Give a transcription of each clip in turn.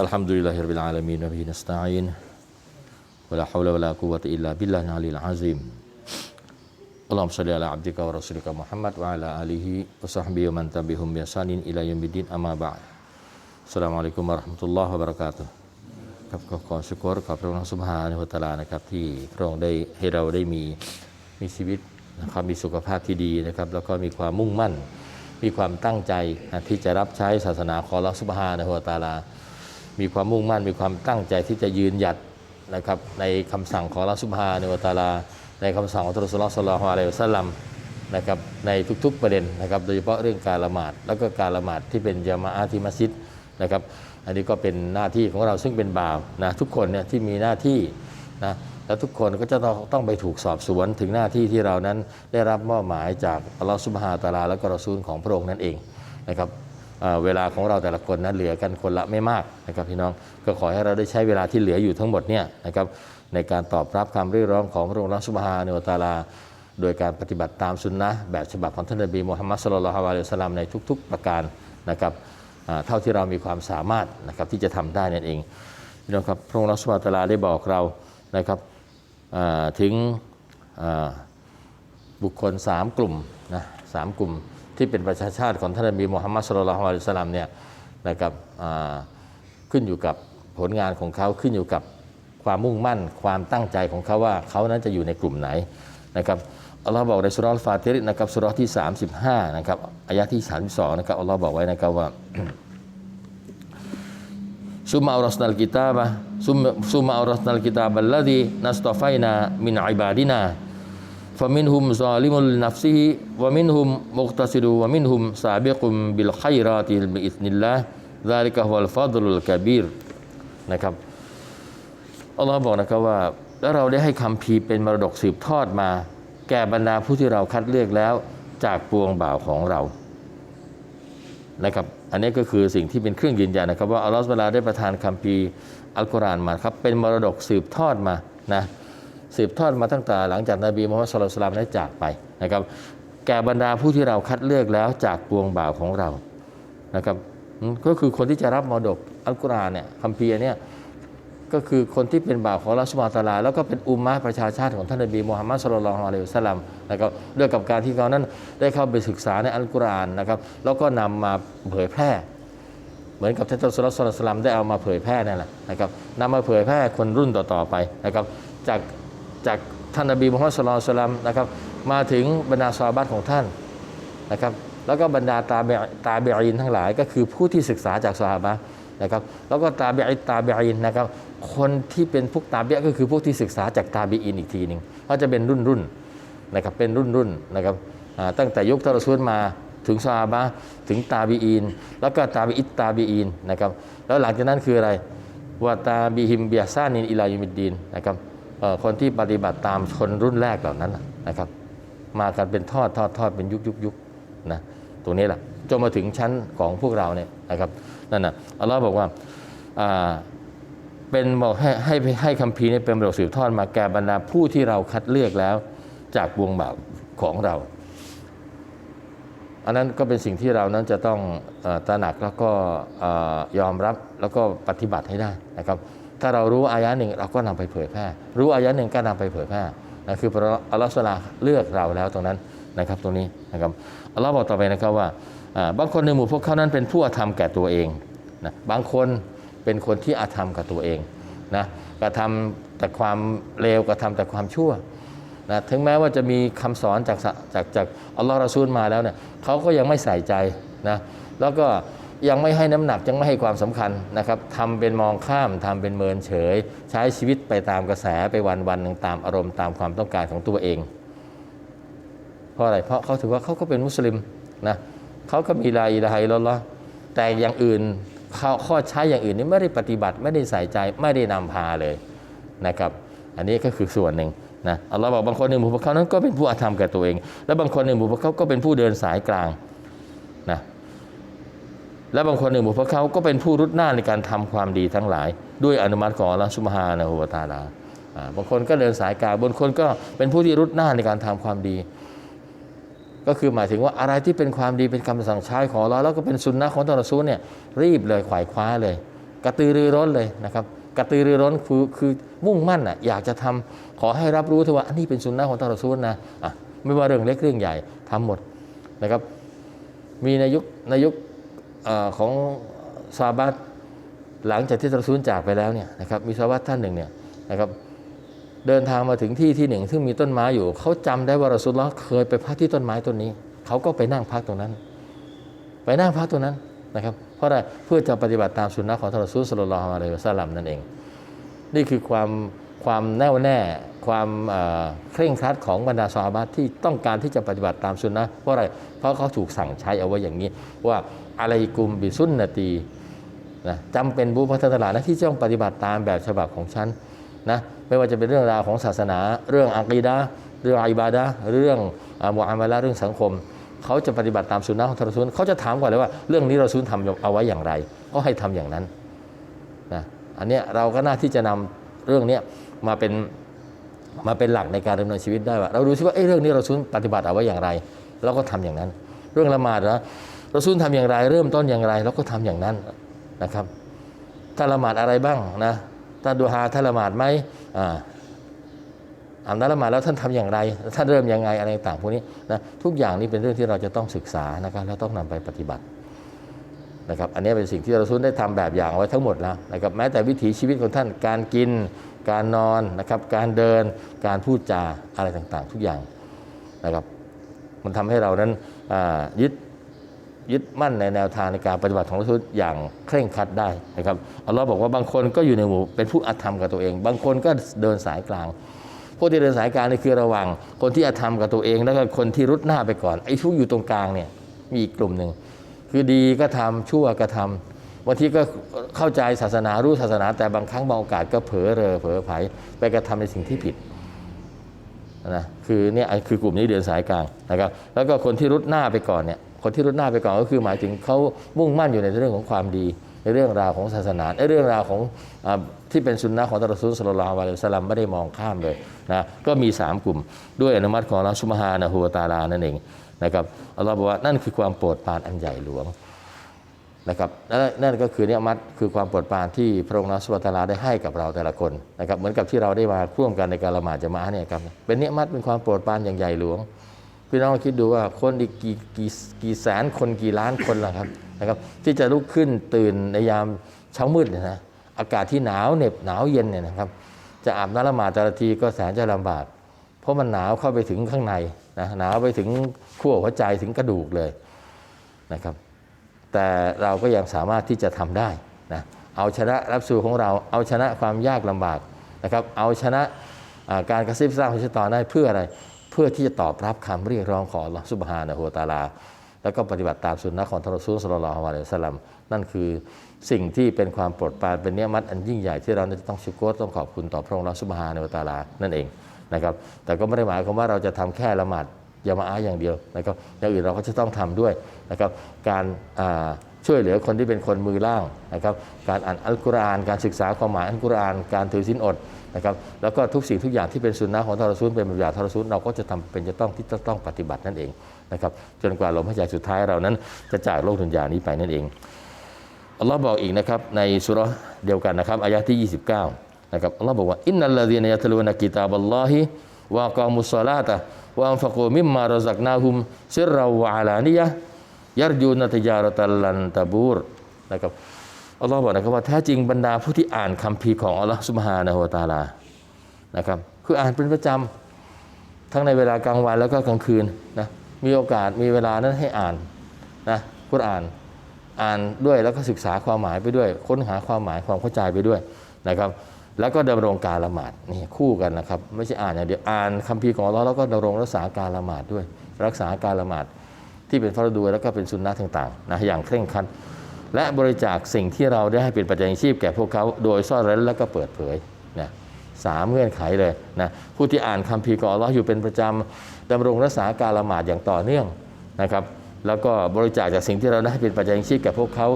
الحمد لله رب العالمين وبه نستعين ولا حول ولا قوة إلا بالله العلي العظيم اللهم صل على عبدك ورسولك محمد وعلى آله وصحبه ومن تبعهم بإحسان إلى يوم الدين أما بعد السلام عليكم ورحمة الله وبركاته ครับก็ขอสุกรขอบพระองค์สุบฮานะฮูวะตะอาลานะครับที่พระองค์ได้ให้เราได้มีมีชีวิตนะครับมีสุขภาพที่ดีนะครับแล้วก็มีความมุ่งมั่น มีความตั้งใจนะที่จะรับใช้ศาสนาของอัลลอฮฺสุบฮานะฮูวะตะอาลา มีความมุ่งมั่นมีความตั้งใจที่จะยืนหยัดนะครับในคำสั่งของอัลลอฮฺสุบฮานะฮูวตาลา ในคำสั่งของอัลลอสุลลัลลอฮุอะลัยฮิวะสัลลัมนะครับในทุกๆประเด็นนะครับโดยเฉพาะเรื่องการละหมาด แล้วก็การละหมาดที่เป็นยามาอาที่มัสยิดนะครับอันนี้ก็เป็นหน้าที่ของเราซึ่งเป็นบ่าวนะทุกคนเนี่ยที่มีหน้าที่นะแล้วทุกคนก็จะต้องต้องไปถูกสอบสวนถึงหน้าที่ที่เรานั้นได้รับมอบหมายจากอัลลอฮฺสุบฮานะตะอาลาและกรอซูลของพระองค์นั่นเองนะครับ เวลาของเราแต่ละคนนั้นเหลือกันคนละไม่มากนะครับพี่น้องก็ขอให้เราได้ใช้เวลาที่เหลืออยู่ทั้งหมดเนี่ยนะครับในการตอบรับคำเรียกร้องของพระองค์อัลลอฮฺสุบฮานวตาลา โดยการปฏิบัติตามสุนนะแบบฉบับของท่านนบีมูฮัมมัดสุลลัลฮวาเลวะสลามในทุก ๆ ประการนะครับเท่าที่เรามีความสามารถนะครับที่จะทำได้นั่นเองพี่น้องครับพระองค์อัลลอฮฺสุบฮานวตาลาได้บอกเรานะครับถึงบุคคล 3 กลุ่มนะสามกลุ่ม ที่เป็นประชาชาติของท่านนบีมูฮัมมัดสุลลัลฮวาเลวะสลามเนี่ยนะครับขึ้นอยู่กับผลงานของเขาขึ้นอยู่กับความมุ่งมั่นความตั้งใจของเขาว่าเขานั้นจะอยู่ในกลุ่มไหนนะครับอัลลอฮ์บอกในสุราอัลฟาติรินะครับสุราที่ 35นะครับอายะที่ 32นะครับอัลลอฮ์บอกไว้นะครับว่าซุมมาอัลรัสนัลกิตาบะซุมซุมมาอัลรัสนัลกิตาบัลลดีนัสตอไฟนามินอิบาดินา ฟามินฮุมซาลิมุลนัฟซิฮิวามินฮุมมุกตัซิดูวามินฮุมซาบิกุมบิลไคราติบิอิสนิลลาห์ซาลิกะฮุลฟาดลุลกะบีนะครับอัลลอฮ์บอกนะครับว่า แล้วเราได้ให้คำพีเป็นมรดกสืบทอดมา แก่บรรดาผู้ที่เราคัดเลือกแล้วจากปวงบ่าวของเรานะครับอันนี้ก็คือสิ่งที่เป็นเครื่องยืนยันนะครับว่าอัลลอฮ์เวลาได้ประทานคำพีอัลกุรอานมาครับเป็นมรดกสืบทอดมานะ สืบทอดมาตั้งแต่หลังจากนบีมุฮัมมัดสุลลัลามได้จากไปนะครับ แก่บรรดาผู้ที่เราคัดเลือกแล้วจากปวงบ่าวของเรานะครับก็คือคนที่จะรับมรดกอัลกุรอานเนี่ยคำพีร์เนี่ยก็คือคนที่เป็นบ่าวของอัลลอฮฺสุบฮานะฮูวะตาลา แล้วก็เป็นอุมมะประชาชาติของท่านนบีมูฮัมมัดสุลลัลลอฮุอะลัยฮิสลัมนะครับด้วยกับการที่เขานั้นได้เข้าไปศึกษาในอัลกุรอานนะครับแล้วก็นำมาเผยแพร่ เหมือนกับท่านสุลต่านสลัมได้เอามาเผยแพร่นั่นแหละนะครับนำมาเผยแพร่คนรุ่นต่อๆไปนะครับจาก จากท่านนบีมูฮัมมัดสุลลัลสลัมนะครับมาถึงบรรดาซาบัตของท่านนะครับแล้วก็บรรดาตาเบตาเบอินทั้งหลาย ก็คือผู้ที่ศึกษาจากซาบะนะครับแล้วก็ตาเบอิตาเบอินนะครับคนที่เป็นพวกตาเบะก็คือพวกที่ศึกษาจากตาเบอินอีกทีหนึ่งก็จะเป็นรุ่นรุ่นนะครับเป็นรุ่นรุ่นนะครับตั้งแต่ยุคทารซูลมาถึงซาบะถึงตาบีอิน แล้วก็ตาบีอิตตาบีอินนะครับแล้วหลังจากนั้นคืออะไรว่าตาบีฮิมเบียซานินอิลายุมิดดีนนะครับ คนที่ปฏิบัติตามคนรุ่นแรกเหล่านั้นนะครับ มากันเป็นทอดทอดทอดเป็นยุคยุคยุคนะตรงนี้แหละจนมาถึงชั้นของพวกเราเนี่ยนะครับนั่นนะอัลลอฮ์บอกว่าเป็นบอกให้ให้ให้คำพีร์เนี่เป็นประโยชน์สืบทอดมาแก่บรรดาผู้ที่เราคัดเลือกแล้วจากวงบ่าวของเรา อันนั้นก็เป็นสิ่งที่เรานั้นจะต้องอตระหนักแล้วก็อยอมรับแล้วก็ปฏิบัติให้ได้นะครับ ถ้าเรารู้อายะหนึ่งเราก็นำไปเผยแพร่ รู้อายะหนึ่งก็นำไปเผยแพร่นะคือพระอัลลอฮฺสุลาเลือกเราแล้วตรงนั้นนะครับตรงนี้นะครับอัลลอฮ์บอกต่อไปนะครับว่าบางคนในหมู่พวกเขานั้นเป็นผู้อาธรรมแก่ตัวเองนะบางคนเป็นคนที่อาธรรมกับตัวเองนะกระทำแต่ความเลวกระทำแต่ความชั่วนะถึงแม้ว่าจะมีคำสอนจากจากจากอัลลอฮ์รอซูลมาแล้วเนี่ยเขาก็ยังไม่ใส่ใจนะแล้วก็ ยังไม่ให้น้ำหนักยังไม่ให้ความสำคัญนะครับทำเป็นมองข้ามทำเป็นเมินเฉย ใช้ชีวิตไปตามกระแสไปวันวันหนึ่งตามอารมณ์ตามความต้องการของตัวเอง เพราะอะไรเพราะเขาถือว่าเขาก็เป็นมุสลิมนะเขาก็มีลาอิลาฮะอิลลัลลอฮ์แต่อย่างอื่นเขาข้อใช้อย่างอื่นนี่ไม่ได้ปฏิบัติไม่ได้ใส่ใจไม่ได้นำพาเลยนะครับ อันนี้ก็คือส่วนหนึ่งนะอัลลอฮ์บอกบางคนในหมู่พวกเขานั้นก็เป็นผู้อาธรรมกับตัวเอง และบางคนในหมู่พวกเขาก็เป็นผู้เดินสายกลางนะ และบางคนในหมู่พวกเขาก็เป็นผู้รุดหน้าในการทำความดีทั้งหลาย ด้วยอนุมัติของอัลลอฮ์ซุบฮานะฮูวะตาลาบางคนก็เดินสายกลางบางคนก็เป็นผู้ที่รุดหน้าในการทำความดี ก็คือหมายถึงว่าอะไรที่เป็นความดีเป็นคำสั่งใช้ของเราแล้วก็เป็นสุนนะของตอนรอซูเนี่ยรีบเลยขวายคว้าเลย กระตือรือร้นเลยนะครับกระตือรือร้นคือคือมุ่งมั่นอะอยากจะทำขอให้รับรู้เถอะว่าอันนี้เป็นสุนนะของท่านรอซูลนะอะไม่ว่าเรื่องเล็กเรื่องใหญ่ทำหมดนะครับ มีในยุคในยุค ของซาบัตหลังจากที่ท่านรซูลจากไปแล้วเนี่ยนะครับมีซาบัตท่านหนึ่งเนี่ยนะครับเดินทางมาถึงที่ที่หนึ่ง ซึ่งมีต้นไม้อยู่ เขาจำได้ว่ารอซูลลอฮ์เคยไปพักที่ต้นไม้ต้นนี้ เขาก็ไปนั่งพักตรงนั้น ไปนั่งพักตรงนั้นนะครับ เพราะอะไรเพื่อจะปฏิบัติตามสุนนะของทรซูลสลลลลอฮุอะลัยวะซัลลัมนั่นเอง นี่คือความ ความแน่วแน่ ความเคร่งครัดของบรรดาซอฮาบะที่ต้องการที่จะปฏิบัติตามสุนนะเพราะอะไรเพราะเขาถูกสั่งใช้เอาไว้อย่างนี้ ว่าอะไรกุมบิสุนนตีนะจำเป็นบุพทตลาดนะที่จะต้องปฏิบัติตามแบบฉบับของฉันนะไม่ว่าจะเป็นเรื่องราวของศาสนา เรื่องอักีดะเรื่องอิบาดะเรื่องอมุอามาละเรื่องสังคม เขาจะปฏิบัติตามสุนนะของทรซูลเขาจะถามก่อนเลยว่าเรื่องนี้เราซูลทำเอาไว้อย่างไร ก็ให้ทำอย่างนั้นนะอันเนี้ยเราก็น่าที่จะนำเรื่องเนี้ย มาเป็นมาเป็นหลักในการดำเนินชีวิตได้ว่าเราดูซิว่าเอ้เรื่องนี้เราซูลปฏิบัติเอาไว้อย่างไรเราก็ทำอย่างนั้น เรื่องละหมาดนะเราซูลทำอย่างไร เริ่มต้นอย่างไรเราก็ทำอย่างนั้นนะครับถ้าละหมาดอะไรบ้างนะถ้าดูฮาถ้าละหมาดไหมอ่าอานละหมาดแล้วท่านทำอย่างไรท่านเริ่มยังไงอะไรต่างพวกนี้นะทุกอย่างนี้เป็นเรื่องที่เราจะต้องศึกษานะครับแล้วต้องนำไปปฏิบัตินะครับอันนี้เป็นสิ่งที่เราซุนได้ทำแบบอย่างไว้ทั้งหมดแล้วนะครับแม้แต่วิถีชีวิตของท่านการกิน การนอนนะครับการเดินการพูดจาอะไรต่างๆ ทุกอย่างนะครับมันทำให้เรานั้นยึดยึดมั่นในแนวทางในการปฏิบัติของเราอย่างเคร่งครัดได้นะครับอัลลอฮ์บอกว่าบางคนก็อยู่ในหมู่เป็นผู้อาธรรมกับตัวเอง บางคนก็เดินสายกลางพวกที่เดินสายกลางนี่คือระหว่างคนที่อาธรรมกับตัวเอง แล้วก็คนที่รุดหน้าไปก่อนไอ้ทุกอยู่ตรงกลางเนี่ยมีอีกกลุ่มหนึ่งคือดีก็ทำชั่วก็ทำ บางทีก็เข้าใจศาสนารู้ศาสนา แต่บางครั้งบางโอกาสก็เผลอเรอเผลอไผไปกระทำในสิ่งที่ผิดนะคือเนี่ยคือกลุ่มนี้เดินสายกลางนะครับแล้วก็คนที่รุดหน้าไปก่อนเนี่ยคนที่รุดหน้าไปก่อนก็คือหมายถึงเขามุ่งมั่นอยู่ในเรื่องของความดี ในเรื่องราวของศาสนาในเรื่องราวของอที่เป็นสุนนะของตรัสซูลสลลัลลอฮุอะลัยฮิวะสัลลัมไม่ได้มองข้ามเลยนะก็มี 3 กลุ่ม ด้วยอนุมัติของอัลลอฮฺซุบฮานะฮูวตาลานั่นเองนะครับอัลลอฮ์บอกว่านั่นคือความโปรดปรานอันใหญ่หลวง นะครับนั่นก็คือเนี่ยมัดคือความโปรดปรานที่พระองค์อัลลอฮฺซุบฮานะฮูวะตาลาได้ให้กับเราแต่ละคนนะครับเหมือนกับที่เราได้มาร่วมกันในการละหมาดจะมาเนี่ยครับเป็นเนี่ยมัดเป็นความโปรดปรานอย่างใหญ่หลวงพี่น้องคิดดูว่าคนอีกกี่กี่กี่แสนคนกี่ล้านคนล่ะครับนะครับที่จะลุกขึ้นตื่นในยามเช้ามืดเนี่ยนะอากาศที่หนาวเหน็บหนาวเย็นเนี่ยนะครับจะอาบน้ำละหมาดแต่ละทีก็แสนจะลำบาก เพราะมันหนาวเข้าไปถึงข้างในนะหนาวไปถึงขั้วหัวใจถึงกระดูกเลยนะครับ แต่เราก็ยังสามารถที่จะทำได้นะเอาชนะรับสู่ของเราเอาชนะความยากลำบากนะครับเอาชนะการกระซิบสร้างของชะตอได้เพื่ออะไรเพื่อที่จะตอบรับคำเรียกร้องของลอสุบฮานะฮูวตาลา แล้วก็ปฏิบัติตามสุนนะของทรอซูสลลัลอฮุอะลัยฮิวะสัลลัมนั่นคือสิ่งที่เป็นความโปรดปรานเป็นเนียมัตอันยิ่งใหญ่ที่เราจะต้องชุกโกต้องขอบคุณต่อพระองค์อัลลอฮฺซุบฮานะฮูวตาลานั่นเองนะครับแต่ก็ไม่ได้หมายความว่าเราจะทำแค่ละหมาด ยามะอาอย่างเดียวนะครับอย่างอื่นเราก็จะต้องทำด้วยนะครับการช่วยเหลือคนที่เป็นคนมือล่างนะครับการอ่านอัลกุรอาน การศึกษาความหมายอัลกุรอาน การถือศีลอดนะครับแล้วก็ทุกสิ่งทุกอย่างที่เป็นสุนนะของทารซูลเป็นบบอย่างท่ารซูลเราก็จะทำเป็นจะต้องที่จะต้องปฏิบัตินั่นเองนะครับจนกว่าลมหายใจสุดท้ายเรานั้นจะจากโลกดุนยานี้ไปนั่นเองอัลลอฮ์บอกอีกนะครับในสุรเดียวกันนะครับอายะที่ 29นะครับอัลลอฮ์บอกว่าอินนัลลดีนยะตลูนกิตาบัลลอฮิวะกามุสซาลาตะ วะอันฟะกูมิมมารัซักนาฮุมซิรราวะอาลานิยะยัรยูนติจารตัลลันตะบูรนะครับอัลลอฮ์บอกนะครับว่าแท้จริงบรรดาผู้ที่อ่านคัมภีร์ของอัลลอฮ์ซุบฮานะฮูวะตาลานะครับคืออ่านเป็นประจำทั้งในเวลากลางวันแล้วก็กลางคืนนะมีโอกาสมีเวลานั้นให้อ่านนะกุรอ่านอ่านด้วยแล้วก็ศึกษาความหมายไปด้วย ค้นหาความหมายความเข้าใจไปด้วยนะครับ แล้วก็ดำรงการละหมาดนี่คู่กันนะครับ ไม่ใช่อ่านอย่างเดียวอ่านคัมภีร์ของเราแล้วก็ดำรงรักษาการละหมาดด้วย รักษาการละหมาดที่เป็นฟารดูแล้วก็เป็นสุนนะต่างๆนะอย่างเคร่งครัดและบริจาคสิ่งที่เราได้ให้เป็นปัจจัยชีพแก่พวกเขาโดยซ่อนเร้นและก็เปิดเผยนะสามเงื่อนไขเลยนะผู้ที่อ่านคัมภีร์ของอัลลอฮ์อยู่เป็นประจำดำรงรักษาการละหมาดอย่างต่อเนื่องนะครับ แล้วก็บริจาคจากสิ่งที่เราได้ให้เป็นปัจจัยชีพแก่พวกเขา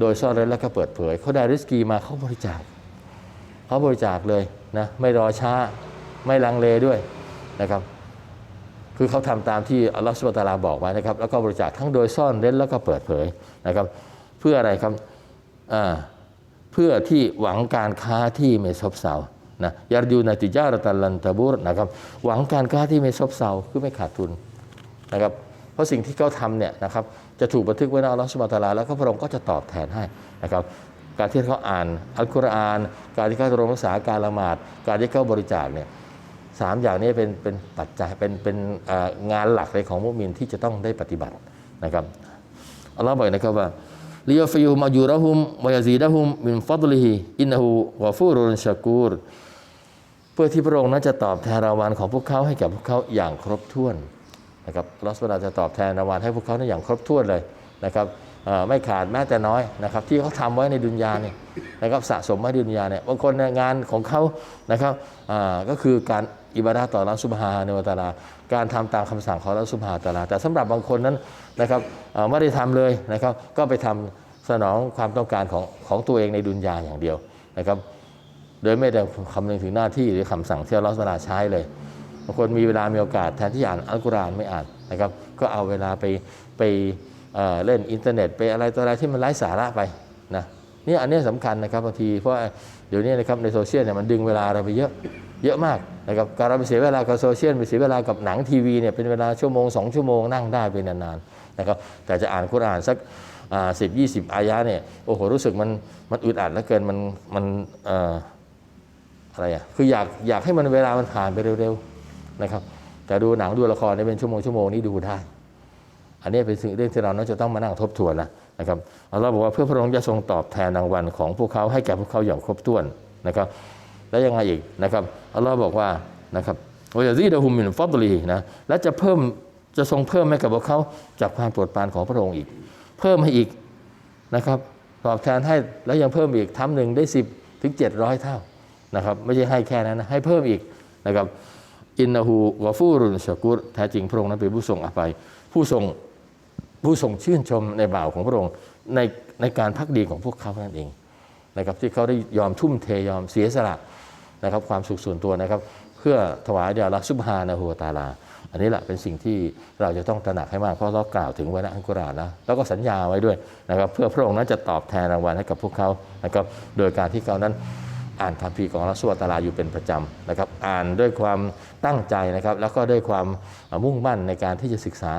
โดยซ่อนเร้นและก็เปิดเผยเขาได้ริสกีมาเขาบริจาค เขาบริจาคเลยนะไม่รอช้าไม่ลังเลด้วยนะครับ คือเขาทำตามที่อัลลอฮฺสุบตาลาบอกไว้นะครับ แล้วก็บริจาคทั้งโดยซ่อนเร้นแล้วก็เปิดเผยนะครับ เพื่ออะไรครับเพื่อที่หวังการค้าที่ไม่ซบเซานะยารยูนาติจารตัลลันตะบูรนะครับหวังการค้าที่ไม่ซบเซาคือไม่ขาดทุนนะครับเพราะสิ่งที่เขาทำเนี่ยนะครับจะถูกบันทึกไว้ในอัลลอฮฺสุบตาลาแล้วก็พระองค์ก็จะตอบแทนให้นะครับ การที่เขาอ่านอัลกุรอาน การที่เขารวมรักษาการละหมาด การที่เขาบริจาคเนี่ยสามอย่างนี้เป็นเป็นปัจจัยเป็นเป็นงานหลักเลยของมุมินที่จะต้องได้ปฏิบัตินะครับอัลลอฮ์บอกนะครับว่าลิยฟิยุมอายุระหุมวายซีดะหุมมินฟัดลิฮิอินนูวะฟูรุนชากูรเพื่อที่พระองค์นั้นจะตอบแทนรางวัลของพวกเขาให้แกับพวกเขาอย่างครบถ้วนนะครับอัลอสุบฮานะฮูวลาจะตอบแทนรางวัลให้พวกเขานั้นอย่างครบถ้วนเลยนะครับ ไม่ขาดแม้แต่น้อยนะครับ ที่เขาทำไว้ในดุนยาเนี่ยนะครับสะสมไว้ในดุนยาเนี่ยบางคนงานของเขานะครับก็คือการอิบาดาต่อรัสุบฮาเนวะตาลาการทำตามคำสั่งของรัสุบฮาตาลา แต่สำหรับบางคนนั้นนะครับไม่ได้ทำเลยนะครับ ก็ไปทำสนองความต้องการของของตัวเองในดุนยาอย่างเดียวนะครับ โดยไม่ได้คำนึงถึงหน้าที่หรือคำสั่งที่อัสุบฮานะฮูวะตะอาลาใช้เลยบางคนมีเวลามีโอกาสแทนที่อ่านอัลกุรอานไม่อ่านนะครับ ก็เอาเวลาไปไป เล่นอินเทอร์เน็ตไปอะไรต่ออะไรที่มันไร้สาระไปนะนี่อันนี้สำคัญนะครับบางทีเพราะเดี๋ยวนี้นะครับในโซเชียลเนี่ยมันดึงเวลาเราไปเยอะเยอะมากนะครับการเราไปเสียเวลากับโซเชียลไปเสียเวลากับหนังทีวีเนี่ยเป็นเวลาชั่วโมงสองชั่วโมงนั่งได้เป็นนานๆนะครับแต่จะอ่านกุรอานสักสิบยี่สิบอายะเนี่ยโอ้โหรู้สึกมันมันอึดอัดเหลือเกินมันมันเอ่ออะไรอะคืออยากอยากให้มันเวลามันผ่านไปเร็วๆนะครับแต่ดูหนังดูละครเนี่ยเป็นชั่วโมงชั่วโมงนี่ดูได้ อันนี้เป็นสิ่งเรื่องที่เราน่าจะต้องมานั่งทบทวนนะนะครับอัลลอฮ์บอกว่าเพื่อพระองค์จะทรงตอบแทนรางวัลของพวกเขาให้แก่พวกเขาอย่างครบถ้วนนะครับแล้วยังไงอีกนะครับอัลลอฮ์บอกว่านะครับวายาซีดะฮุมินฟัดลีนะและจะเพิ่มจะทรงเพิ่มให้กับพวกเขาจากความโปรดปรานของพระองค์อีก เพิ่มให้อีกนะครับตอบแทนให้แล้วยังเพิ่มอีกทำหนึ่งได้สิบถึงเจ็ดร้อยเท่านะครับไม่ใช่ให้แค่นั้นนะให้เพิ่มอีกนะครับอินนาหูวาฟูรุนชกุรแท้จริงพระองค์นั้นเป็นผู้ทรงอภัยผู้ทรง ผู้ทรงชื่นชมในบ่าวของพระองค์ในในการพักดีของพวกเขานั่นเองนะครับที่เขาได้ยอมทุ่มเทยอมเสียสละนะครับความสุขส่วนตัวนะครับ เพื่อถวายเดียรักซุบฮานะฮูวตาลา อันนี้แหละเป็นสิ่งที่เราจะต้องตระหนักให้มากเพราะเรากล่าวถึงไว้ในอัลกุรานนะแล้วก็สัญญาไว้ด้วยนะครับ เพื่อพระองค์นั้นจะตอบแทนรางวัลให้กับพวกเขานะครับโดยการที่เขานั้นอ่านคัมภีของอัลลอฮฺสุบฮานะฮูวตาลาอยู่เป็นประจำนะครับ อ่านด้วยความตั้งใจนะครับ แล้วก็ด้วยความมุ่งมั่นในการที่จะศึกษา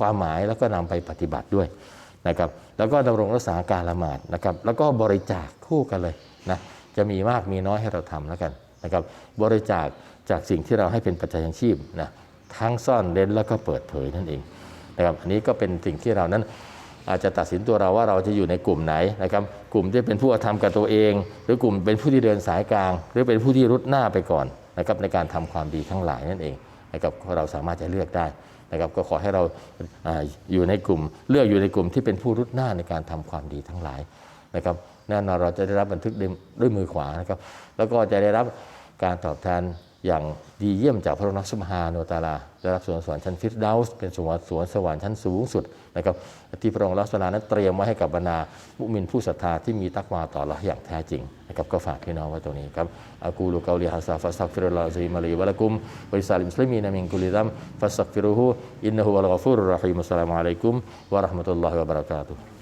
ความหมายแล้วก็นำไปปฏิบัติด้วยนะครับแล้วก็ดำรงรักษาการละหมาดนะครับแล้วก็บริจาคคู่กันเลยนะจะมีมากมีน้อยให้เราทำแล้วกันนะครับบริจาคจากสิ่งที่เราให้เป็นปัจจัยยังชีพนะทั้งซ่อนเร้นแล้วก็เปิดเผยนั่นเองนะครับอันนี้ก็เป็นสิ่งที่เรานั้นอาจจะตัดสินตัวเราว่าเราจะอยู่ในกลุ่มไหนนะครับกลุ่มที่เป็นผู้กระทำกับตัวเอง หรือกลุ่มเป็นผู้ที่เดินสายกลาง หรือเป็นผู้ที่รุดหน้าไปก่อนนะครับในการทำความดีทั้งหลายนั่นเองนะครับเราสามารถจะเลือกได้ นะครับก็ขอให้เราออยู่ในกลุ่ม เลือกอยู่ในกลุ่มที่เป็นผู้รุดหน้าในการทำความดีทั้งหลายนะครับแน่นอนเราจะได้รับบันทึกด้วยมือขวานะครับแล้วก็จะได้รับการตอบแทนอย่างดีเยี่ยมจากพระองค์สุบฮาโนตาลาได้รับสวนสวรรค์ชั้นฟิรดาสเป็นสวนสวนสวรรค์ชั้นสูงสุดนะครับที่พระองค์ลักษณะนั้นเตรียมไว้ให้กับบรรดามุมินผู้ศรัทธาที่มีตักวาต่อเราอย่างแท้จริง นะครับก็ฝากพี่น้องไว้ตรงนี้ครับอากูลูกาลิฮัสซาฟัสตักฟิรุลลอฮฺซีมาลีวะลักุมวะลิซาลิมมุสลิมีนมินกุลิดัมฟัสตักฟิรุฮูอินนะฮูวะลกอฟูรุรรหีมอัสสลามุอะลัยกุมวะเราะห์มะตุลลอฮิวะบะเราะกาตุฮ์